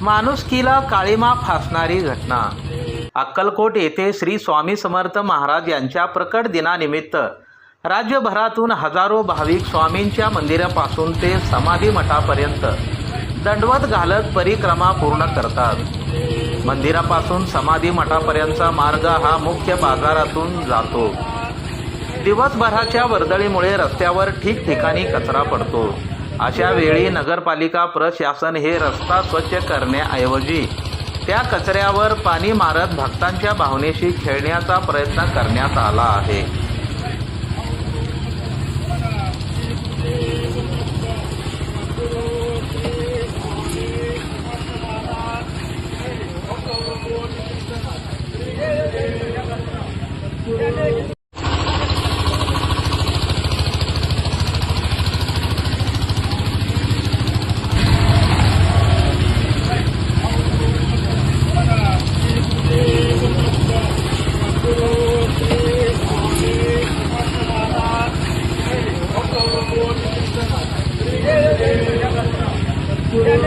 माणुसकीला काळीमा फासणारी घटना. अक्कलकोट येथे श्री स्वामी समर्थ महाराज यांच्या प्रकट दिनानिमित्त राज्यभरातून हजारो भाविक स्वामींच्या मंदिरापासून ते समाधी मठापर्यंत दंडवत घालत परिक्रमा पूर्ण करतात. मंदिरापासून समाधी मठापर्यंतचा मार्ग हा मुख्य बाजारातून जातो. दिवसभराच्या वर्दळीमुळे रस्त्यावर ठिकठिकाणी कचरा पडतो. अशा वेळी नगरपालिका प्रशासन हे रस्ता स्वच्छ करण्याऐवजी त्या कचऱ्यावर पाणी मारत भक्तांच्या भावनेशी खेळण्याचा प्रयत्न करण्यात आला आहे.